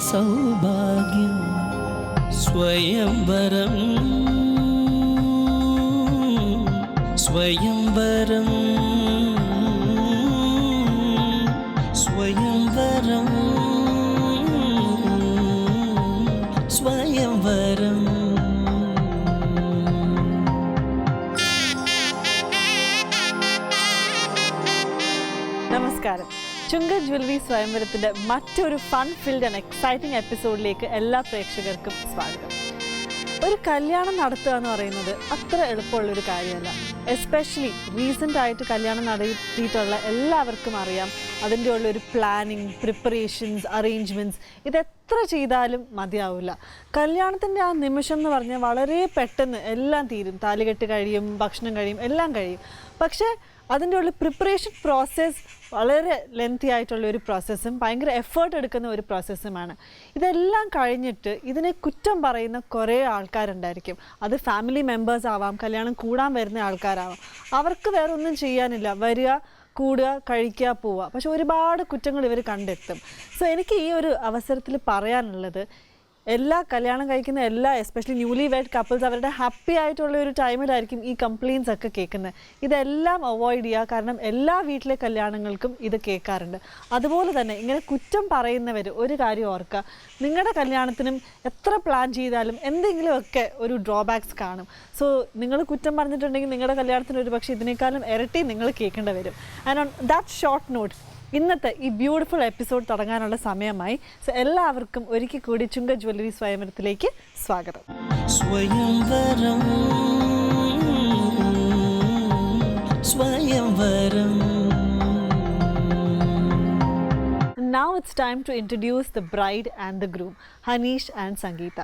സൗഭാഗ്യം സ്വയംവരം സ്വയംവരം ചുങ്ക ജ്വല്ലറി സ്വയംവരത്തിന്റെ മറ്റൊരു fun filled and exciting എപ്പിസോഡിലേക്ക് എല്ലാ പ്രേക്ഷകർക്കും സ്വാഗതം. ഒരു കല്യാണം നടത്തുക എന്ന് പറയുന്നത് അത്ര എളുപ്പമുള്ള ഒരു കാര്യമല്ല. എസ്പെഷ്യലി റീസെന്റ് ആയിട്ട് കല്യാണം നടത്തിയിട്ടുള്ള എല്ലാവർക്കും അറിയാം അതിന്റെ ഉള്ള ഒരു പ്ലാനിങ് പ്രിപ്പറേഷൻസ് അറേഞ്ച്മെന്റ്സ് ഇത് എത്ര ചെയ്താലും മതിയാവില്ല. കല്യാണത്തിന്റെ ആ നിമിഷം എന്ന് പറഞ്ഞാൽ വളരെ പെട്ടെന്ന് എല്ലാം തീരും. താലികെട്ട് കഴിയും ഭക്ഷണം കഴിയും എല്ലാം കഴിയും. പക്ഷേ അതിന്റെ ഉള്ള പ്രിപ്പറേഷൻ പ്രോസസ്സ് വളരെ ലെങ്തി ആയിട്ടുള്ള ഒരു പ്രോസസ്സും ഭയങ്കര എഫേർട്ട് എടുക്കുന്ന ഒരു പ്രോസസ്സുമാണ് ഇതെല്ലാം കഴിഞ്ഞിട്ട് ഇതിനെ കുറ്റം പറയുന്ന കുറേ ആൾക്കാരുണ്ടായിരിക്കും. അത് ഫാമിലി മെമ്പേഴ്സ് ആവാം കല്യാണം കൂടാൻ വരുന്ന ആൾക്കാരാവാം. അവർക്ക് വേറെ ഒന്നും ചെയ്യാനില്ല. വരിക കൂടുക കഴിക്കുക പോവുക. പക്ഷെ ഒരുപാട് കുറ്റങ്ങൾ ഇവർ കണ്ടെത്തും. സോ എനിക്ക് ഈ ഒരു അവസരത്തിൽ പറയാനുള്ളത് എല്ലാ കല്യാണം കഴിക്കുന്ന എല്ലാ എസ്പെഷ്യലി ന്യൂലി വെഡ് കപ്പിൾസ് അവരുടെ ഹാപ്പി ആയിട്ടുള്ള ഒരു ടൈമിലായിരിക്കും ഈ കംപ്ലയിൻസ് ഒക്കെ കേൾക്കുന്നത്. ഇതെല്ലാം അവോയ്ഡ് ചെയ്യുക. കാരണം എല്ലാ വീട്ടിലെ കല്യാണങ്ങൾക്കും ഇത് കേൾക്കാറുണ്ട്. അതുപോലെ തന്നെ ഇങ്ങനെ കുറ്റം പറയുന്നവർ ഒരു കാര്യം ഓർക്കുക. നിങ്ങളുടെ കല്യാണത്തിനും എത്ര പ്ലാൻ ചെയ്താലും എന്തെങ്കിലുമൊക്കെ ഒരു ഡ്രോബാക്സ് കാണും. സോ നിങ്ങൾ കുറ്റം പറഞ്ഞിട്ടുണ്ടെങ്കിൽ നിങ്ങളുടെ കല്യാണത്തിന് ഒരു പക്ഷേ ഇതിനേക്കാളും ഇരട്ടി നിങ്ങൾ കേൾക്കേണ്ടി വരും. And on that short note ഇന്നത്തെ ഈ ബ്യൂട്ടിഫുൾ എപ്പിസോഡ് തുടങ്ങാനുള്ള സമയമായി. സോ എല്ലാവർക്കും ഒരിക്കൽ കൂടി ചുങ്ക ജ്വല്ലറി സ്വയംവരത്തിലേക്ക് സ്വാഗതം. സ്വയംവരം. സ്വയംവരം. Now it's time to introduce the bride and the groom, Haneesh and Sangeetha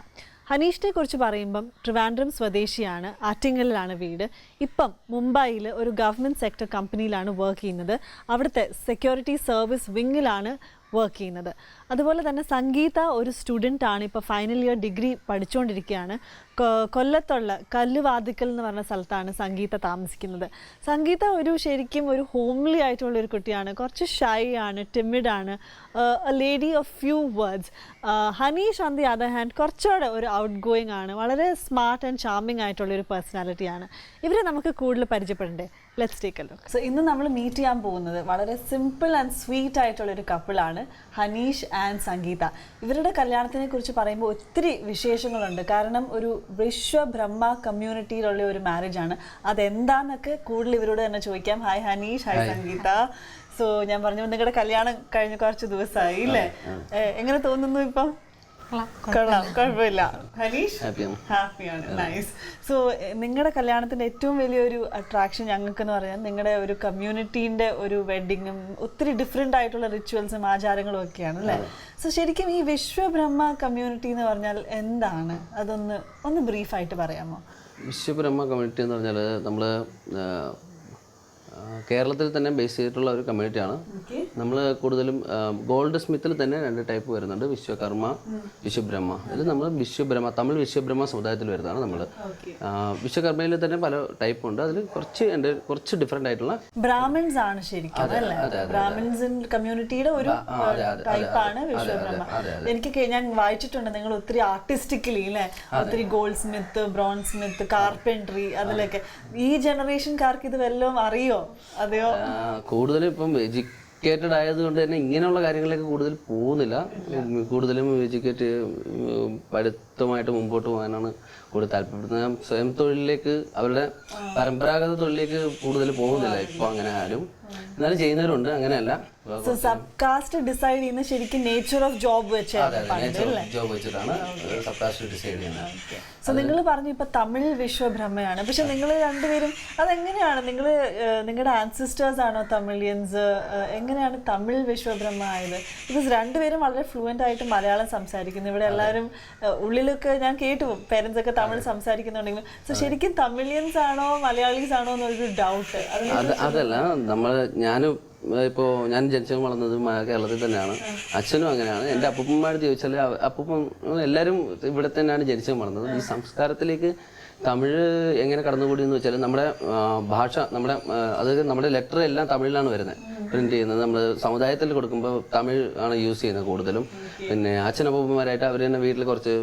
ഹനീഷിനെ കുറിച്ച് പറയുമ്പം ട്രിവാൻഡ്രം സ്വദേശിയാണ് ആറ്റിങ്ങലിലാണ് വീട്. ഇപ്പം മുംബൈയിൽ ഒരു ഗവൺമെന്റ് സെക്ടർ കമ്പനിയിലാണ് വർക്ക് ചെയ്യുന്നത്. അവിടുത്തെ സെക്യൂരിറ്റി സർവീസ് വിങ്ങിലാണ് വർക്ക് ചെയ്യുന്നത്. അതുപോലെ തന്നെ സംഗീത ഒരു സ്റ്റുഡന്റ് ആണ്. ഇപ്പോൾ ഫൈനൽ ഇയർ ഡിഗ്രി പഠിച്ചുകൊണ്ടിരിക്കുകയാണ് കൊല്ലത്തുള്ള കല്ലുവാതിക്കൽ എന്ന് പറഞ്ഞ സ്ഥലത്താണ് സംഗീത താമസിക്കുന്നത്. സംഗീത ഒരു ശരിക്കും ഒരു ഹോംലി ആയിട്ടുള്ള ഒരു കുട്ടിയാണ്. കുറച്ച് ഷൈ ആണ് ടിമിഡ് ആണ്. Lady of few words Haneesh on the other hand കുറച്ചുകൂടെ ഒരു ഔട്ട് ഗോയിങ് ആണ്. വളരെ സ്മാർട്ട് ആൻഡ് ചാമിങ് ആയിട്ടുള്ള ഒരു പേഴ്സണാലിറ്റിയാണ് ഇവരെ നമുക്ക് കൂടുതൽ പരിചയപ്പെടണ്ടേ? Let's take a look so ഇന്ന് നമ്മൾ മീറ്റ് ചെയ്യാൻ പോകുന്നത് വളരെ സിമ്പിൾ ആൻഡ് സ്വീറ്റ് ആയിട്ടുള്ള ഒരു കപ്പിളാണ് ഹനീഷ് ആൻഡ് സംഗീത. ഇവരുടെ കല്യാണത്തിനെ കുറിച്ച് പറയുമ്പോൾ ഒത്തിരി വിശേഷങ്ങളുണ്ട്. കാരണം ഒരു വിശ്വ ബ്രഹ്മ കമ്മ്യൂണിറ്റിയിലുള്ള ഒരു മാരേജ് ആണ്. അതെന്താന്നൊക്കെ കൂടുതൽ ഇവരോട് തന്നെ ചോദിക്കാം. Hi Haneesh. Hi Sangeetha. So ഞാൻ പറഞ്ഞു നിങ്ങളുടെ കല്യാണം കഴിഞ്ഞ കുറച്ച് ദിവസമായി അല്ലേ എങ്ങനെ തോന്നുന്നു ഇപ്പം? കൊള്ളാം. കുഴപ്പമില്ല. ഹനീഷ്? ഹാപ്പിയാണ് ഹാപ്പിയാണ് നൈസ് സോ നിങ്ങളുടെ കല്യാണത്തിന്റെ ഏറ്റവും വലിയൊരു അട്രാക്ഷൻ ഞങ്ങൾക്ക് എന്ന് പറഞ്ഞാൽ നിങ്ങളുടെ ഒരു കമ്മ്യൂണിറ്റീന്റെ ഒരു വെഡിങ്ങും ഒത്തിരി ഡിഫറെന്റ് ആയിട്ടുള്ള റിച്വൽസും ആചാരങ്ങളും ഒക്കെയാണ് അല്ലേ? സോ ശരിക്കും ഈ വിശ്വബ്രഹ്മ കമ്മ്യൂണിറ്റി എന്ന് പറഞ്ഞാൽ എന്താണ്? അതൊന്ന് ഒന്ന് ബ്രീഫായിട്ട് പറയാമോ? വിശ്വബ്രഹ്മ കമ്മ്യൂണിറ്റി എന്ന് പറഞ്ഞാൽ നമ്മൾ കേരളത്തിൽ തന്നെ ബേസ് ചെയ്തിട്ടുള്ള ഒരു കമ്മ്യൂണിറ്റിയാണ്. നമ്മൾ കൂടുതലും ഗോൾഡ് സ്മിത്തിൽ തന്നെ രണ്ട് ടൈപ്പ് വരുന്നുണ്ട്. വിശ്വകർമ്മ വിശ്വബ്രഹ്മ. അതിൽ നമ്മൾ വിശ്വബ്രഹ്മ തമിഴ് വിശ്വബ്രഹ്മ സമുദായത്തിൽ വരുന്നതാണ് നമ്മൾ വിശ്വകർമ്മയിൽ തന്നെ പല ടൈപ്പ് ഉണ്ട് അതിൽ കുറച്ച് എന്റെ കുറച്ച് ഡിഫറെന്റ് ആയിട്ടുള്ള ബ്രാഹ്മിൻസ് ആണ് ശരിക്കും കമ്മ്യൂണിറ്റിയുടെ ഒരു ടൈപ്പാണ് വിശ്വബ്രഹ്മ. എനിക്ക് ഞാൻ വായിച്ചിട്ടുണ്ട് നിങ്ങൾ ഒത്തിരി ആർട്ടിസ്റ്റിക്കലി അല്ലേ? ഒത്തിരി gold Smith bronze smith carpentry അതിലൊക്കെ. ഈ ജനറേഷൻകാർക്ക് ഇത് വല്ലതും അറിയോ? അതെയോ? കൂടുതലും ഇപ്പം എഡ്യൂക്കേറ്റഡ് ആയതുകൊണ്ട് തന്നെ ഇങ്ങനെയുള്ള കാര്യങ്ങളിലേക്ക് കൂടുതൽ പോകുന്നില്ല. കൂടുതലും എഡ്യൂക്കേറ്റ് പഠിത്തമായിട്ട് മുമ്പോട്ട് പോകാനാണ് കൂടുതൽ താല്പര്യപ്പെടുന്നത്. സ്വയം തൊഴിലിലേക്ക് അവരുടെ പരമ്പരാഗത തൊഴിലിലേക്ക് കൂടുതൽ പോകുന്നില്ല. ഇപ്പൊ അങ്ങനെ ആരും. എന്നാലും ചെയ്യുന്നവരുണ്ട് അങ്ങനെയല്ല. സോ സബ് കാസ്റ്റ് ഡിസൈഡ് ചെയ്യുന്ന ശരിക്കും നേച്ചർ ഓഫ് ജോബ് വെച്ചാണ് ജോബ് വെച്ചിട്ടാണ് സബ്കാസ്റ്റ് ഡിസൈഡ് ചെയ്യുന്നത്. സോ നിങ്ങൾ പറഞ്ഞു ഇപ്പൊ തമിഴ് വിശ്വബ്രഹ്മയാണ്. പക്ഷെ നിങ്ങൾ രണ്ടുപേരും അതെങ്ങനെയാണ്? നിങ്ങൾ നിങ്ങളുടെ ആൻസിസ്റ്റേഴ്സ് ആണോ തമിഴിയൻസ്? എങ്ങനെയാണ് തമിഴ് വിശ്വബ്രഹ്മ ആയത്? ബിക്കോസ് രണ്ടുപേരും വളരെ ഫ്ലുവന്റ് ആയിട്ട് മലയാളം സംസാരിക്കുന്നു. ഇവിടെ എല്ലാവരും ഉള്ളിലൊക്കെ ഞാൻ കേട്ടു പേരൻസ് ഒക്കെ തമിഴ് സംസാരിക്കുന്നുണ്ടെങ്കിലും. സോ ശരിക്കും തമിഴിയൻസ് ആണോ മലയാളീസ് ആണോ എന്നൊരു ഡൗട്ട് അത് അത് അതല്ല നമ്മൾ ഞാനും ഇപ്പോൾ ഞാൻ ജനിച്ചു വളർന്നത് കേരളത്തിൽ തന്നെയാണ്. അച്ഛനും അങ്ങനെയാണ്. എന്റെ അപ്പൂപ്പന്മാർ ചോദിച്ചാൽ അപ്പൂപ്പൻ എല്ലാവരും ഇവിടെ തന്നെയാണ് ജനിച്ചു വളർന്നത്. ഈ സംസ്കാരത്തിലേക്ക് തമിഴ് എങ്ങനെ കടന്നുകൂടി എന്ന് വെച്ചാൽ നമ്മുടെ ഭാഷ നമ്മുടെ അതായത് നമ്മുടെ ലെറ്റർ എല്ലാം തമിഴിലാണ് വരുന്നത്. പ്രിന്റ് ചെയ്യുന്നത്. നമ്മൾ സമുദായത്തിൽ കൊടുക്കുമ്പോൾ തമിഴ് ആണ് യൂസ് ചെയ്യുന്നത് കൂടുതലും. പിന്നെ അച്ഛനപ്പന്മാരായിട്ട് അവർ തന്നെ വീട്ടിൽ കുറച്ച്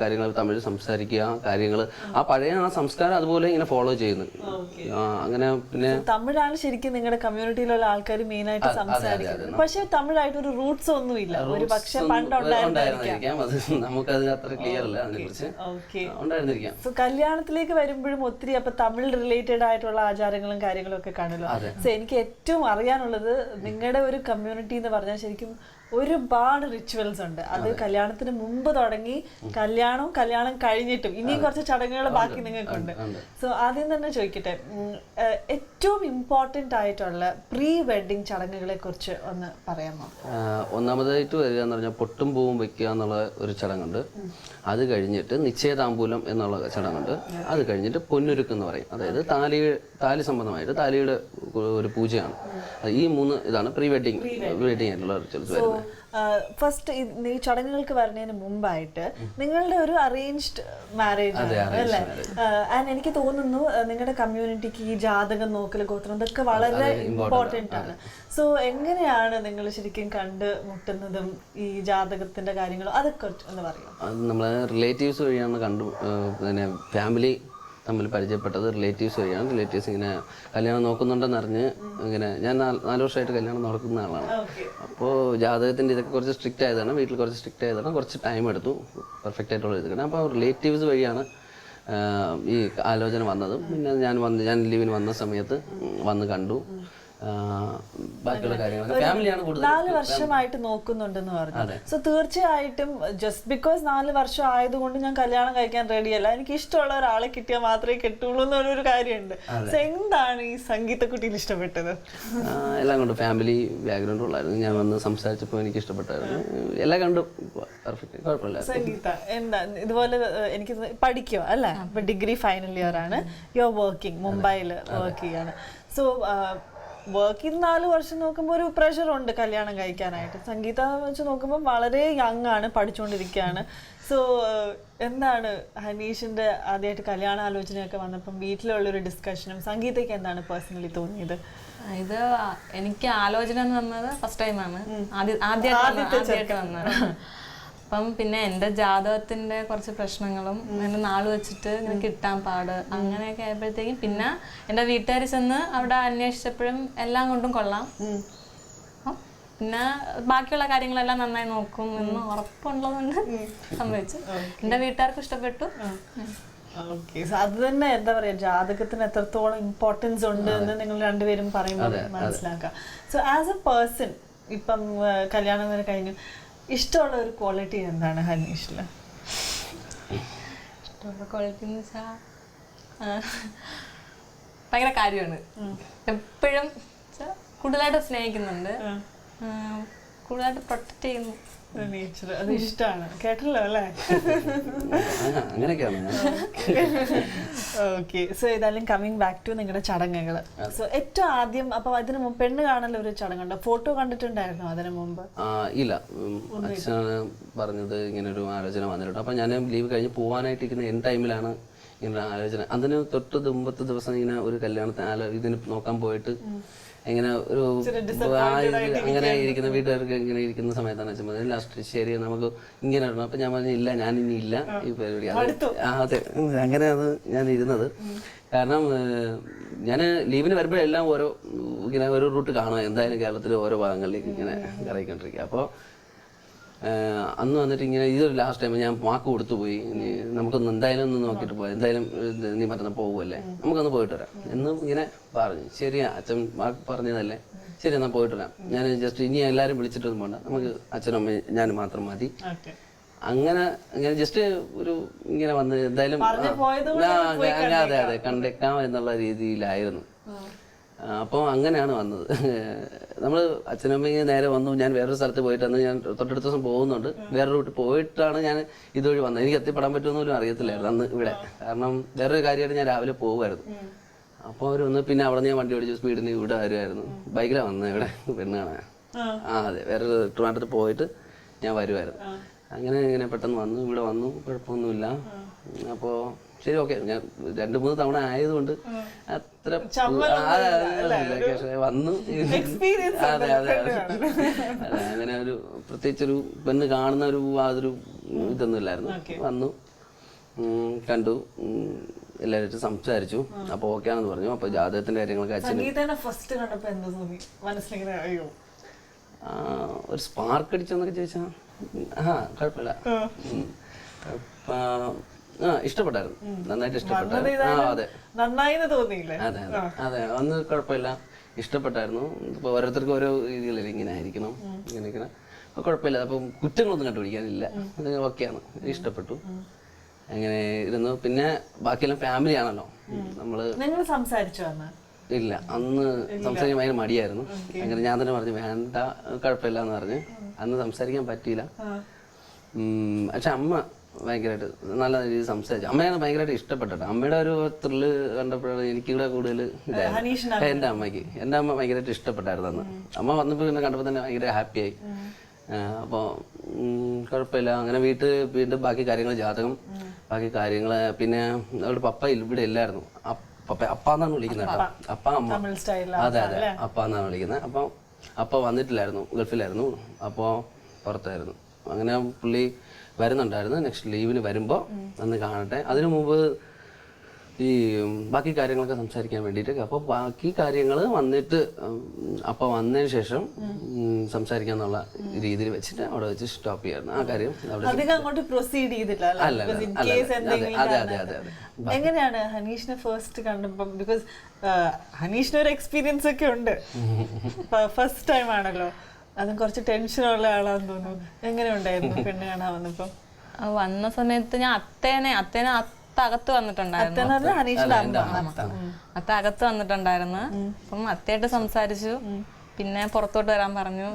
കാര്യങ്ങൾ തമിഴ് സംസാരിക്കുക കാര്യങ്ങൾ ആ പഴയ ആ സംസ്കാരം അതുപോലെ ഇങ്ങനെ ഫോളോ ചെയ്യുന്നു. അങ്ങനെ പിന്നെ തമിഴാണ് ശരിക്കും നിങ്ങളുടെ കമ്മ്യൂണിറ്റിയിലുള്ള ആൾക്കാർ മെയിൻ ആയിട്ട് സംസാരിക്കുന്നത്. പക്ഷേ തമിഴായിട്ട് ഒരു റൂട്ട്സ് ഒന്നും ഇല്ല ഒരു പക്ഷേ പണ്ട് ഉണ്ടായിരുന്നിരിക്കാം അത് നമുക്കത് അത്ര ക്ലിയർ അല്ല അതിനെക്കുറിച്ച്. കുറിച്ച് ഉണ്ടായിരുന്നിരിക്കാം. കല്യാണത്തിലേക്ക് വരുമ്പോഴും ഒത്തിരി അപ്പൊ തമിഴ് റിലേറ്റഡ് ആയിട്ടുള്ള ആചാരങ്ങളും കാര്യങ്ങളും ഒക്കെ കാണുമല്ലോ. സോ എനിക്ക് ഏറ്റവും അറിയാനുള്ളത് നിങ്ങളുടെ ഒരു കമ്മ്യൂണിറ്റി എന്ന് പറഞ്ഞാൽ ശരിക്കും ഒരുപാട് റിച്വൽസ് ഉണ്ട്. അത് കല്യാണത്തിന് മുമ്പ് തുടങ്ങി കല്യാണവും കല്യാണം കഴിഞ്ഞിട്ടും ഇനിയും കുറച്ച് ചടങ്ങുകൾ ബാക്കി നിങ്ങൾക്കുണ്ട്. സോ ആദ്യം തന്നെ ചോദിക്കട്ടെ ഏറ്റവും ഇമ്പോർട്ടന്റ് ആയിട്ടുള്ള പ്രീ വെഡിങ് ചടങ്ങുകളെ കുറിച്ച് ഒന്ന് പറയാമോ? ഒന്നാമതായിട്ട് വരിക എന്ന് പറഞ്ഞാൽ പൊട്ടും പൂവും വെക്കുക എന്നുള്ള ഒരു ചടങ്ങുണ്ട്. അത് കഴിഞ്ഞിട്ട് നിശ്ചയതാമ്പൂലം എന്നുള്ള ചടങ്ങുണ്ട്. അത് കഴിഞ്ഞിട്ട് പൊന്നൊരുക്ക് എന്ന് പറയും. അതായത് താലി താലി സംബന്ധമായിട്ട് താലിയുടെ ഒരു പൂജയാണ്. ഈ മൂന്ന് ഇതാണ് പ്രീ വെഡിങ് വെഡിങ് ആയിട്ടുള്ള റിച്വൽസ് വരുന്നത്. ഫസ്റ്റ് ഈ ചടങ്ങുകൾക്ക് വരുന്നതിന് മുമ്പായിട്ട് നിങ്ങളുടെ ഒരു അറേഞ്ച്ഡ് മാരേജ് അല്ലേ? ആൻഡ് എനിക്ക് തോന്നുന്നു നിങ്ങളുടെ കമ്മ്യൂണിറ്റിക്ക് ഈ ജാതകം നോക്കൽ ഗോത്രം ഇതൊക്കെ വളരെ ഇമ്പോർട്ടന്റ് ആണ്. സോ എങ്ങനെയാണ് നിങ്ങൾ ശരിക്കും കണ്ട് മുട്ടുന്നതും ഈ ജാതകത്തിന്റെ കാര്യങ്ങളും? അതൊക്കെ ഒന്ന് പറയാം? നമ്മളെ റിലേറ്റീവ്സ് വഴിയാണ് കണ്ടു പിന്നെ ഫാമിലി തമ്മിൽ പരിചയപ്പെട്ടത് റിലേറ്റീവ്സ് വഴിയാണ്. റിലേറ്റീവ്സ് ഇങ്ങനെ കല്യാണം നോക്കുന്നുണ്ടെന്ന് അറിഞ്ഞ് ഇങ്ങനെ ഞാൻ നാല് വർഷമായിട്ട് കല്യാണം നടക്കുന്ന ആളാണ്. അപ്പോൾ ജാതകത്തിന്റെ ഇതൊക്കെ കുറച്ച് സ്ട്രിക്റ്റ് ആയതാണ്. വീട്ടിൽ കുറച്ച് സ്ട്രിക്റ്റ് ആയതാണ്. കുറച്ച് ടൈം എടുത്തു. പെർഫെക്റ്റ് ആയിട്ടുള്ള ഇത് അപ്പോൾ റിലേറ്റീവ്സ് വഴിയാണ് ഈ ആലോചന വന്നതും. പിന്നെ ഞാൻ വന്ന് ഞാൻ ലീവിന് വന്ന സമയത്ത് വന്ന് കണ്ടു. ബാക്കിയുള്ള കാര്യങ്ങളൊക്കെ ഫാമിലിയാണ് കൂടുതൽ നാല് വർഷമായിട്ട് നോക്കുന്നുണ്ടെന്ന് പറഞ്ഞു. സോ തീർച്ചയായിട്ടും ജസ്റ്റ് ബിക്കോസ് നാല് വർഷം ആയതുകൊണ്ട് ഞാൻ കല്യാണം കഴിക്കാൻ റെഡിയല്ല എനിക്ക് ഇഷ്ടമുള്ള ഒരാളെ കിട്ടിയാൽ മാത്രമേ കിട്ടുള്ളൂ എന്നൊരു കാര്യമുണ്ട്. സോ എന്താണ് ഈ സംഗീതക്കുട്ടിയിൽ ഇഷ്ടപ്പെട്ടത്? എല്ലാം കണ്ടു. ഫാമിലി ബാക്ക്ഗ്രൗണ്ട് ഉള്ളായിരുന്നു. ഞാൻ വന്ന് സംസാരിച്ചപ്പോൾ എനിക്ക് ഇഷ്ടപ്പെട്ടായിരുന്നു. എല്ലാം കണ്ടു. പെർഫെക്റ്റ് കുഴപ്പമില്ല. സംഗീത എന്താ? ഇതുപോലെ എനിക്ക് പഠിക്കുക അല്ലേ? ഇപ്പൊ ഡിഗ്രി ഫൈനൽ ഇയർ ആണ്. യു ആർ വർക്കിംഗ് മുംബൈയിൽ വർക്ക് ചെയ്യാണ്. സോ വർക്ക് നാല് വർഷം നോക്കുമ്പോൾ ഒരു പ്രഷർ ഉണ്ട് കല്യാണം കഴിക്കാനായിട്ട്. സംഗീത വെച്ച് നോക്കുമ്പോൾ വളരെ യങ് ആണ് പഠിച്ചുകൊണ്ടിരിക്കുകയാണ് സോ എന്താണ് ഹനീഷിന്റെ ആദ്യമായിട്ട് കല്യാണ ആലോചനയൊക്കെ വന്നപ്പം വീട്ടിലുള്ള ഒരു ഡിസ്കഷനും സംഗീതയ്ക്ക് എന്താണ് പേഴ്സണലി തോന്നിയത്? ഇത് എനിക്ക് ആലോചന എന്ന് വന്നത് ഫസ്റ്റ് ടൈമാണ് ആദ്യ ആദ്യമായിട്ട് വന്നത്. അപ്പം പിന്നെ എന്റെ ജാതകത്തിന്റെ കുറച്ച് പ്രശ്നങ്ങളും അങ്ങനെ നാൾ വെച്ചിട്ട് ഇങ്ങനെ കിട്ടാൻ പാട് അങ്ങനെയൊക്കെ ആയപ്പോഴത്തേക്കും പിന്നെ എന്റെ വീട്ടുകാർ ചെന്ന് അവിടെ അന്വേഷിച്ചപ്പോഴും എല്ലാം കൊണ്ടും കൊള്ളാം. അപ്പം പിന്നെ ബാക്കിയുള്ള കാര്യങ്ങളെല്ലാം നന്നായി നോക്കും എന്ന് ഉറപ്പുള്ളതുകൊണ്ട് സംഭവിച്ചു. എന്റെ വീട്ടുകാർക്ക് ഇഷ്ടപ്പെട്ടു. ഓക്കെ. അത് തന്നെ എന്താ പറയാ ജാതകത്തിന് എത്രത്തോളം ഇമ്പോർട്ടൻസ് ഉണ്ട് എന്ന് നിങ്ങൾ രണ്ടുപേരും പറയുമ്പോൾ മനസ്സിലാക്കാം. സോ ആസ് എ പേഴ്സൺ ഇപ്പം കല്യാണം വരെ കഴിഞ്ഞു. ഇഷ്ടമുള്ള ഒരു ക്വാളിറ്റി എന്താണ് ഹനീഷിൽ? ഇഷ്ടമുള്ള ക്വാളിറ്റി എന്ന് വെച്ചാൽ ഭയങ്കര കാര്യമാണ്. എപ്പോഴും കൂടുതലായിട്ട് സ്നേഹിക്കുന്നുണ്ട്. കൂടുതലായിട്ട് പ്രൊട്ടക്ട് ചെയ്യുന്നു. നേച്ചർ അത് ഇഷ്ടമാണ് കേട്ടല്ലോ അല്ലേ? ആ, അങ്ങനെയൊക്കെയാണ്. ഓക്കെ സോ ഏതായാലും കമ്മിങ് ബാക്ക് ടു നിങ്ങളുടെ ചടങ്ങുകൾ സോ ഏറ്റവും ആദ്യം അപ്പൊ അതിന് മുമ്പ് പെണ്ണ് കാണൽ ഒരു ചടങ്ങുണ്ട്? ഫോട്ടോ കണ്ടിട്ടുണ്ടായിരുന്നോ അതിനു മുമ്പ്? ഇല്ല. അച്ഛനാണ് പറഞ്ഞത് ഇങ്ങനെ ഒരു ആലോചന വന്നിട്ടുണ്ട്. അപ്പൊ ഞാൻ ലീവ് കഴിഞ്ഞ് പോവാനായിട്ടിരിക്കുന്ന എൻ ടൈമിലാണ് ഇങ്ങനെ ആലോചന. അതിന് തൊട്ട് മുമ്പത്തെ ദിവസം ഇങ്ങനെ ഒരു കല്യാണത്തിന് ഇതിന് നോക്കാൻ പോയിട്ട് ഇങ്ങനെ ഒരു അങ്ങനെ ഇരിക്കുന്ന വീട്ടുകാർക്ക് ഇങ്ങനെ ഇരിക്കുന്ന സമയത്താണ് വെച്ചാൽ ലാസ്റ്റ് ശരി നമുക്ക് ഇങ്ങനെ ഇടണം. അപ്പം ഞാൻ പറഞ്ഞു ഇല്ല ഞാൻ ഇനി ഇല്ല. ഈ പരിപാടി. അതെ അങ്ങനെയാണ് ഞാൻ ഇരുന്നത്. കാരണം ഞാൻ ലീവിന് വരുമ്പോഴെല്ലാം ഓരോ ഇങ്ങനെ ഓരോ റൂട്ട് കാണാം എന്തായാലും കേരളത്തിലെ ഓരോ ഭാഗങ്ങളിലേക്ക് ഇങ്ങനെ കറങ്ങിക്കൊണ്ടിരിക്കുക അപ്പോൾ അന്ന് വന്നിട്ട് ഇങ്ങനെ ഇതൊരു ലാസ്റ്റ് ടൈം ഞാൻ വാക്ക് കൊടുത്തു പോയി. ഇനി നമുക്കൊന്ന് എന്തായാലും ഒന്ന് നോക്കിയിട്ട് പോയി എന്തായാലും നീ പറഞ്ഞ പോകുമല്ലേ നമുക്കൊന്ന് പോയിട്ട് വരാം. എന്നും ഇങ്ങനെ പറഞ്ഞു. ശരി അച്ഛൻ വാക്ക് പറഞ്ഞതല്ലേ? ശരി എന്നാൽ പോയിട്ട് വരാം. ഞാൻ ജസ്റ്റ് ഇനി എല്ലാവരും വിളിച്ചിട്ടൊന്നും പോകണ്ട നമുക്ക് അച്ഛനും അമ്മയും ഞാൻ മാത്രം മതി. ഓക്കെ. അങ്ങനെ ഇങ്ങനെ ജസ്റ്റ് ഒരു ഇങ്ങനെ വന്ന് എന്തായാലും അതെ അതെ കണ്ടേക്കാം. എന്നുള്ള രീതിയിലായിരുന്നു. അപ്പോൾ അങ്ങനെയാണ് വന്നത്. നമ്മൾ അച്ഛനമ്മ നേരെ വന്നു. ഞാൻ വേറൊരു സ്ഥലത്ത് പോയിട്ട് അന്ന് ഞാൻ തൊട്ടടുത്ത ദിവസം പോകുന്നുണ്ട്. വേറെ റൂട്ട് പോയിട്ടാണ് ഞാൻ ഇതുവഴി വന്നത്. എനിക്ക് എത്തിപ്പെടാൻ പറ്റുമെന്ന് പോലും അറിയത്തില്ലായിരുന്നു അന്ന് ഇവിടെ. കാരണം വേറൊരു കാര്യമായിട്ട് ഞാൻ രാവിലെ പോകുമായിരുന്നു. അപ്പോൾ അവർ വന്ന് പിന്നെ അവിടെ ഞാൻ വണ്ടി ഓടിച്ച് സ്പീഡിന് ഇവിടെ വരുമായിരുന്നു. ബൈക്കിലാണ് വന്നത് ഇവിടെ പെണ്ണ് കാണാൻ ആ അതെ. വേറെ ട്രിവാൻഡ്രത്ത് പോയിട്ട് ഞാൻ വരുമായിരുന്നു. അങ്ങനെ ഇങ്ങനെ പെട്ടെന്ന് വന്നു. ഇവിടെ വന്നു. കുഴപ്പമൊന്നുമില്ല. അപ്പോൾ ശരി ഓക്കെ. ഞാൻ രണ്ട് മൂന്ന് തവണ ആയതുകൊണ്ട് അത്ര വന്നു. അതെ അതെ അങ്ങനെ ഒരു പ്രത്യേകിച്ചൊരു പെണ്ണ് കാണുന്ന ഒരു അതൊരു ഇതൊന്നും ഇല്ലായിരുന്നു വന്നു. കണ്ടു. എല്ലാരും എല്ലാവരും സംസാരിച്ചു. അപ്പൊ ഓക്കെ ആണെന്ന് പറഞ്ഞു. അപ്പൊ ജാതകത്തിന്റെ കാര്യങ്ങളൊക്കെ അച്ഛൻ ഫസ്റ്റ് കണ്ടപ്പോ എന്താ തോന്നി? മനസ്സിലിങ്ങനെ അയ്യോ. ഒരു സ്പാർക്ക് അടിച്ചെന്നൊക്കെ ചോദിച്ചാ. ആ കുഴപ്പമില്ല. ഇഷ്ടപ്പെട്ടായിരുന്നു. നന്നായിട്ട് ഇഷ്ടപ്പെട്ടായിരുന്നു. അതെ. അതെ അതെ. അന്ന് കുഴപ്പമില്ല. ഇഷ്ടപ്പെട്ടായിരുന്നു. ഇപ്പൊ ഓരോരുത്തർക്കും ഓരോ രീതികളിൽ ഇങ്ങനെ ആയിരിക്കണം. ഇങ്ങനെ ഇങ്ങനെ. അപ്പൊ കുഴപ്പമില്ല. അപ്പം കുറ്റങ്ങളൊന്നും കണ്ടുപിടിക്കാനില്ല. അത് ഓക്കെയാണ്. ഇഷ്ടപ്പെട്ടു. അങ്ങനെ ഇരുന്നു. പിന്നെ ബാക്കിയെല്ലാം ഫാമിലി ആണല്ലോ. നമ്മൾ നിങ്ങൾ സംസാരിച്ചു ഇല്ല. അന്ന് സംസാരിക്കാൻ ഭയങ്കര മടിയായിരുന്നു. അങ്ങനെ ഞാൻ തന്നെ പറഞ്ഞു വേണ്ട കുഴപ്പമില്ല എന്ന് പറഞ്ഞ്. അന്ന് സംസാരിക്കാൻ പറ്റിയില്ല. പക്ഷെ അമ്മ ഭയങ്കരമായിട്ട് നല്ല രീതിയിൽ സംസാരിച്ചു. അമ്മയാണ് ഭയങ്കരമായിട്ട് ഇഷ്ടപ്പെട്ടിട്ട് അമ്മയുടെ ഒരു ത്രില്ല് കണ്ടപ്പോഴാണ് എനിക്കിവിടെ കൂടുതൽ എന്റെ അമ്മയ്ക്ക്. എന്റെ അമ്മ ഭയങ്കരമായിട്ട് ഇഷ്ടപ്പെട്ടായിരുന്നു അന്ന്. അമ്മ വന്നപ്പോൾ പിന്നെ കണ്ടപ്പോൾ തന്നെ ഭയങ്കര ഹാപ്പിയായി. അപ്പോൾ കുഴപ്പമില്ല. അങ്ങനെ വീട്ടിൽ വീണ്ടും ബാക്കി കാര്യങ്ങൾ ജാതകം ബാക്കി കാര്യങ്ങൾ. പിന്നെ അവരുടെ പപ്പ ഇവിടെ ഇല്ലായിരുന്നു. പപ്പ അപ്പ എന്നാണ് വിളിക്കുന്നത് കേട്ടോ. അപ്പ അമ്മ. അതെ അതെ. അപ്പ എന്നാണ് വിളിക്കുന്നത്. അപ്പം അപ്പ വന്നിട്ടില്ലായിരുന്നു. ഗൾഫിലായിരുന്നു. അപ്പോൾ പുറത്തായിരുന്നു. അങ്ങനെ പുള്ളി വരുന്നുണ്ടായിരുന്നു. നെക്സ്റ്റ് ലീവിന് വരുമ്പോൾ അന്ന് കാണട്ടെ. അതിനു മുമ്പ് ഈ ബാക്കി കാര്യങ്ങളൊക്കെ സംസാരിക്കാൻ വേണ്ടിയിട്ട് അപ്പോൾ ബാക്കി കാര്യങ്ങൾ വന്നിട്ട് അപ്പോൾ അപ്പ വന്നതിന് ശേഷം സംസാരിക്കാന്നുള്ള രീതിയിൽ വെച്ചിട്ട് അവിടെ വെച്ച് സ്റ്റോപ്പ് ചെയ്യായിരുന്നു. ആ കാര്യം അവിടെ പ്രൊസീഡ് ചെയ്തില്ല അല്ല, അതെ, അതെ, അതെ. എങ്ങനെയാണ് ഹനീഷിനെ ഫസ്റ്റ് കണ്ടപ്പം? ബിക്കോസ് ഹനീഷിന് ഒരു എക്സ്പീരിയൻസ് ഒക്കെ ഉണ്ട്. ഫസ്റ്റ് ടൈം ആണല്ലോ. അതും കുറച്ച് ടെൻഷനുള്ള ആളാന്ന് തോന്നുന്നു. എങ്ങനെ ഉണ്ടായിരുന്നു പെണ്ണ് കാണാൻ വന്നപ്പോ? ആ വന്ന സമയത്ത് ഞാൻ അത്തേനെ അത്തേനെ അത്തകത്ത് വന്നിട്ടുണ്ടായിരുന്നു. അത്ത. അകത്ത് വന്നിട്ടുണ്ടായിരുന്നു. അപ്പം അത്തയായിട്ട് സംസാരിച്ചു. പിന്നെ പുറത്തോട്ട് വരാൻ പറഞ്ഞു.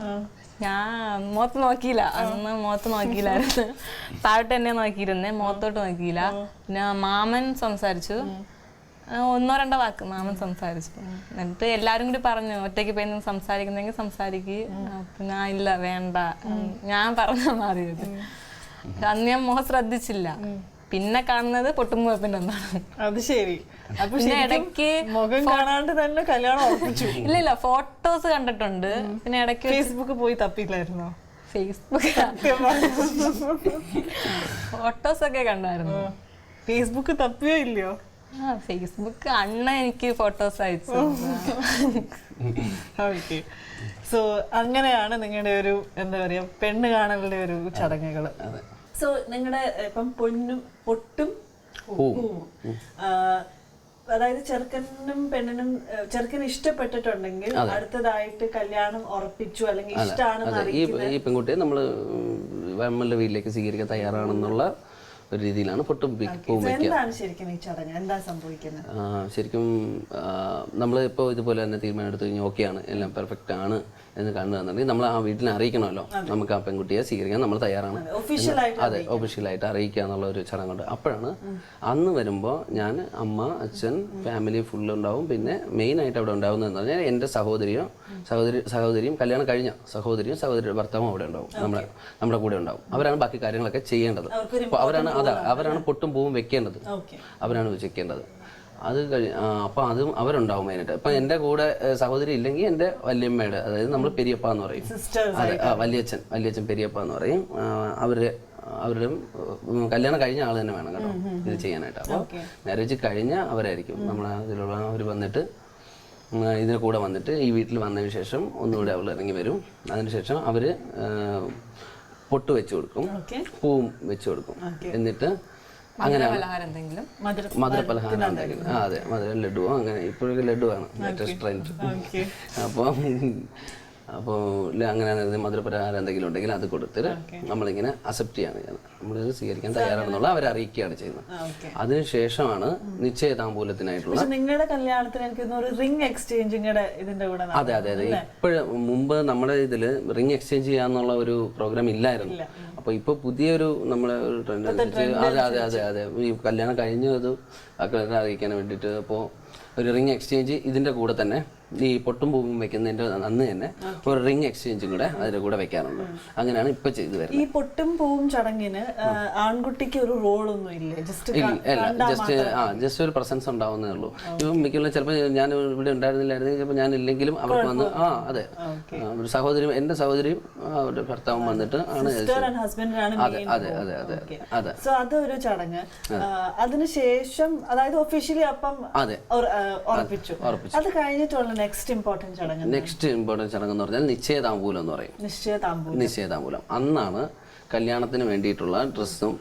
ഞാൻ മുഖത്ത് നോക്കിയില്ല. അന്ന് മുഖത്ത് നോക്കിയില്ലായിരുന്നു. താഴോട്ട് എന്നെ നോക്കിയിരുന്നേ മുഖത്തോട്ട് നോക്കിയില്ല. പിന്നെ മാമൻ സംസാരിച്ചു. ഒന്നോ രണ്ടോ വാക്ക് മാമൻ സംസാരിച്ചു. എന്നിട്ട് എല്ലാരും കൂടി പറഞ്ഞു ഒറ്റയ്ക്ക് പോയി സംസാരിക്കുന്നെങ്കിൽ സംസാരിക്ക്. പിന്നെ ഇല്ല വേണ്ട. ഞാൻ പറഞ്ഞ മാറിയത് അന്ന് ഞാൻ മുഖം ശ്രദ്ധിച്ചില്ല. പിന്നെ കാണുന്നത് പൊട്ടുമുഖപ്പിന്റെ ഒന്നാണ്. അത് ശരി. അപ്പൊ പിന്നെ ഇടയ്ക്ക് മുഖം കാണാണ്ട് തന്നെ കല്യാണം ഉറപ്പിച്ചു. ഇല്ല ഇല്ല ഫോട്ടോസ് കണ്ടിട്ടുണ്ട്. പിന്നെ ഇടയ്ക്ക് ഫേസ്ബുക്ക് പോയി തപ്പിയില്ലായിരുന്നോ? ഫേസ്ബുക്ക് ഫോട്ടോസ് ഒക്കെ കണ്ടായിരുന്നു. ഫേസ്ബുക്ക് തപ്പിയോ ഇല്ലയോ? ഫേസ്ബുക്ക് അണ്ണ എനിക്ക് ഫോട്ടോസ് അയച്ചു. ഓക്കെ സോ അങ്ങനെയാണ് നിങ്ങളുടെ ഒരു എന്താ പറയാ പെണ്ണ് കാണലിന്റെ ഒരു ചടങ്ങുകൾ സോ നിങ്ങളുടെ ഇപ്പം പൊന്നും പൊട്ടും ആ, അതായത് ചെറുക്കനും പെണ്ണിനും ചെറുക്കൻ ചെറുക്കന് ഇഷ്ടപ്പെട്ടിട്ടുണ്ടെങ്കിൽ അടുത്തതായിട്ട് കല്യാണം ഉറപ്പിച്ചു അല്ലെങ്കിൽ ഇഷ്ടമാണ് ഈ പെൺകുട്ടിയെ നമ്മൾ വീട്ടിലേക്ക് സ്വീകരിക്കാൻ തയ്യാറാണെന്നുള്ള ഒരു രീതിയിലാണ് പൊട്ടും പൂവും എന്താണ് ശരിക്കും നമ്മൾ ഇപ്പോൾ ഇതുപോലെ തന്നെ തീരുമാനം എടുത്തു കഴിഞ്ഞാൽ ഓക്കെയാണ് എല്ലാം പെർഫെക്റ്റ് ആണ് എന്ന് കണ്ടു തന്നിട്ടുണ്ടെങ്കിൽ നമ്മൾ ആ വീട്ടിൽ അറിയിക്കണമല്ലോ. നമുക്ക് ആ പെൺകുട്ടിയെ സ്വീകരിക്കാൻ നമ്മൾ തയ്യാറാണ്. അതെ ഒഫീഷ്യലായിട്ട് അറിയിക്കുക എന്നുള്ള ഒരു ചടങ്ങുണ്ട്. അപ്പോഴാണ് അന്ന് വരുമ്പോൾ ഞാൻ അമ്മ അച്ഛൻ ഫാമിലി ഫുൾ ഉണ്ടാവും. പിന്നെ മെയിൻ ആയിട്ട് അവിടെ ഉണ്ടാവുന്നതെന്ന് പറഞ്ഞാൽ എന്റെ സഹോദരിയോ സഹോദരി സഹോദരിയും കല്യാണം കഴിഞ്ഞ സഹോദരിയും സഹോദരിയുടെ ഭർത്താവും അവിടെ ഉണ്ടാവും. നമ്മുടെ നമ്മുടെ കൂടെ ഉണ്ടാവും. അവരാണ് ബാക്കി കാര്യങ്ങളൊക്കെ ചെയ്യേണ്ടത്. അവരാണ് അതാ അവരാണ് പൊട്ടും പൂവും വെക്കേണ്ടത്. അവരാണ് വെച്ചേക്കേണ്ടത് അത് കഴി അപ്പൊ അപ്പം അതും അവരുണ്ടാവും അതിനായിട്ട്. അപ്പൊ എന്റെ കൂടെ സഹോദരി ഇല്ലെങ്കിൽ എന്റെ വല്യമ്മയുടെ അതായത് നമ്മൾ പെരിയപ്പ എന്ന് പറയും. അതെ വല്യച്ഛൻ വല്യച്ഛൻ പെരിയപ്പ എന്ന് പറയും. അവർ അവരുടെ കല്യാണം കഴിഞ്ഞ ആൾ തന്നെ വേണം കേട്ടോ. ഇത് ചെയ്യാനായിട്ട്. അപ്പോൾ മാരേജ് കഴിഞ്ഞ അവരായിരിക്കും. നമ്മളെ ഇതിലുള്ള അവർ വന്നിട്ട് ഇതിന് കൂടെ വന്നിട്ട് ഈ വീട്ടിൽ വന്നതിന് ശേഷം ഒന്നുകൂടെ അവൾ ഇറങ്ങി വരും. അതിനുശേഷം അവർ പൊട്ട് വെച്ച് കൊടുക്കും. പൂവും വെച്ച് കൊടുക്കും. എന്നിട്ട് അങ്ങനെ മധുര പലഹാരം ഉണ്ടാക്കുന്നത് ആ അതെ. മധുര ലഡുവോ. അങ്ങനെ ഇപ്പോഴൊക്കെ ലഡുവാണ്. Latest trend okay. അപ്പോൾ അങ്ങനെ മധുര പലഹാരം എന്തെങ്കിലും ഉണ്ടെങ്കിൽ അത് കൊടുത്തിട്ട് നമ്മളിങ്ങനെ അക്സെപ്റ്റ് ചെയ്യാണ് ചെയ്യുന്നത് ഇത് സ്വീകരിക്കാൻ തയ്യാറാണെന്നുള്ള അവർ അറിയിക്കുകയാണ് ചെയ്യുന്നത്. അതിനുശേഷമാണ് നിശ്ചയതാമ്പൂലത്തിനായിട്ടുള്ള നിങ്ങളുടെ കല്യാണത്തിന് എനിക്ക് റിംഗ് ഇതിന്റെ കൂടെ. അതെ അതെ അതെ. ഇപ്പോഴും മുമ്പ് നമ്മുടെ ഇതിൽ റിംഗ് എക്സ്ചേഞ്ച് ചെയ്യാന്നുള്ള ഒരു പ്രോഗ്രാം ഇല്ലായിരുന്നു. അപ്പൊ ഇപ്പൊ പുതിയൊരു നമ്മളെ ഒരു ട്രെൻഡ് അനുസരിച്ച് അതെ അതെ അതെ അതെ. ഈ കല്യാണം കഴിഞ്ഞത് അറിയിക്കാൻ വേണ്ടിയിട്ട് അപ്പോൾ ഒരു റിംഗ് എക്സ്ചേഞ്ച് ഇതിന്റെ കൂടെ തന്നെ ഈ പൊട്ടും പൂവും വെക്കുന്നതിന്റെ അന്ന് തന്നെ ഒരു റിംഗ് എക്സ്ചേഞ്ചും കൂടെ അതിന്റെ കൂടെ വെക്കാറുണ്ട്. അങ്ങനെയാണ് ഇപ്പൊ ചെയ്തു വരുന്നത്. ഈ പൊട്ടും പൂവും ചടങ്ങിന് ആൺകുട്ടിക്ക് ഒരു റോളൊന്നും ഒന്നും ജസ്റ്റ് ഇല്ല ജസ്റ്റ് ആ ജസ്റ്റ് ഒരു പ്രസൻസ് ഉണ്ടാവുന്നേ ഉള്ളൂ. ഇപ്പം മിക്കുള്ള ചിലപ്പോൾ ഞാൻ ഇവിടെ ഉണ്ടായിരുന്നില്ലായിരുന്നു ചിലപ്പോൾ ഞാൻ ഇല്ലെങ്കിലും അവർക്ക് വന്ന് ആ അതെ. ഒരു സഹോദരി എന്റെ സഹോദരിയും അവരുടെ ഭർത്താവും വന്നിട്ട് ആണ് അതെ അതെ അതെ അതെ സോ അതൊരു ചടങ്ങ്. അതിനുശേഷം അതായത് ഒഫീഷ്യലി അപ്പം അതെ. ഉറപ്പിച്ചു. അത് കഴിഞ്ഞിട്ടുള്ള നെക്സ്റ്റ് ഇമ്പോർട്ടന്റ് ചടങ്ങ് നെക്സ്റ്റ് ഇമ്പോർട്ടന്റ് ചടങ്ങ് എന്ന് പറഞ്ഞാൽ നിശ്ചയതാമ്പൂലം എന്ന് പറയും. നിശ്ചയ താമ്പൂലം നിശ്ചയതാമ്പൂലം അന്നാണ് കല്യാണത്തിന് വേണ്ടിയിട്ടുള്ള ഡ്രസ്സും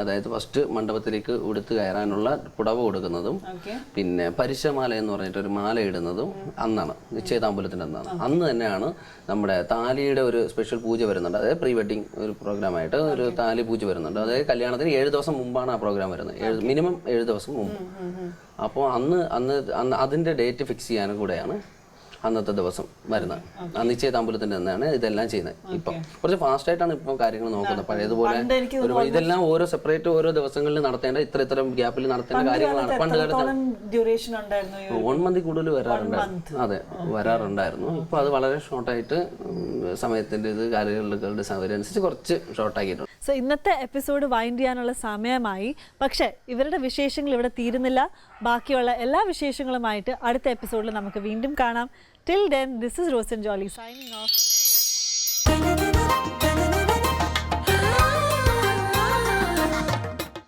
അതായത് ഫസ്റ്റ് മണ്ഡപത്തിലേക്ക് ഉടുത്ത് കയറാനുള്ള പുടവ കൊടുക്കുന്നതും പിന്നെ പരിശമാല എന്ന് പറഞ്ഞിട്ട് ഒരു മാല ഇടുന്നതും അന്നാണ് നിശ്ചയതാമ്പൂലത്തിന്റെ അന്നാണ്. അന്ന് തന്നെയാണ് നമ്മുടെ താലിയുടെ ഒരു സ്പെഷ്യൽ പൂജ വരുന്നുണ്ട്. അതായത് പ്രീ വെഡിങ് ഒരു പ്രോഗ്രാമായിട്ട് ഒരു താലി പൂജ വരുന്നുണ്ട്. അതായത് കല്യാണത്തിന് ഏഴ് ദിവസം മുമ്പാണ് ആ പ്രോഗ്രാം വരുന്നത്. ഏഴ് മിനിമം ഏഴ് ദിവസം മുമ്പ്. അപ്പോൾ അന്ന് അന്ന് അന്ന് അതിന്റെ ഡേറ്റ് ഫിക്സ് ചെയ്യാനും കൂടെയാണ് അന്നത്തെ ദിവസം വരുന്നത്. ആ നിശ്ചയതാമ്പൂലത്തിന്റെ അന്നാണ് ഇതെല്ലാം ചെയ്യുന്നത്. ഇപ്പം കുറച്ച് ഫാസ്റ്റ് ആയിട്ടാണ് ഇപ്പം കാര്യങ്ങൾ നോക്കുന്നത്. പഴയതുപോലെ ഒരു ഇതെല്ലാം ഓരോ സെപ്പറേറ്റ് ഓരോ ദിവസങ്ങളിൽ നടത്തേണ്ട ഇത്ര ഇത്ര ഗ്യാപ്പിൽ നടത്തേണ്ട കാര്യങ്ങളാണ്. പണ്ട് കാലത്ത് വൺ മന്തിൽ കൂടുതൽ വരാറുണ്ടായിരുന്നു. അതെ വരാറുണ്ടായിരുന്നു. ഇപ്പൊ അത് വളരെ ഷോർട്ടായിട്ട് സമയത്തിന്റെ ഇത് കാര്യങ്ങളുടെ സൗകര്യം അനുസരിച്ച് കുറച്ച് ഷോർട്ടാക്കിയിട്ടുണ്ട് സോ ഇന്നത്തെ എപ്പിസോഡ് വൈൻഡ് ചെയ്യാനുള്ള സമയമായി. പക്ഷേ ഇവരുടെ വിശേഷങ്ങൾ ഇവിടെ തീരുന്നില്ല. ബാക്കിയുള്ള എല്ലാ വിശേഷങ്ങളുമായിട്ട് അടുത്ത എപ്പിസോഡിൽ നമുക്ക് വീണ്ടും കാണാം. Till then, this is Rosen Jolly signing off.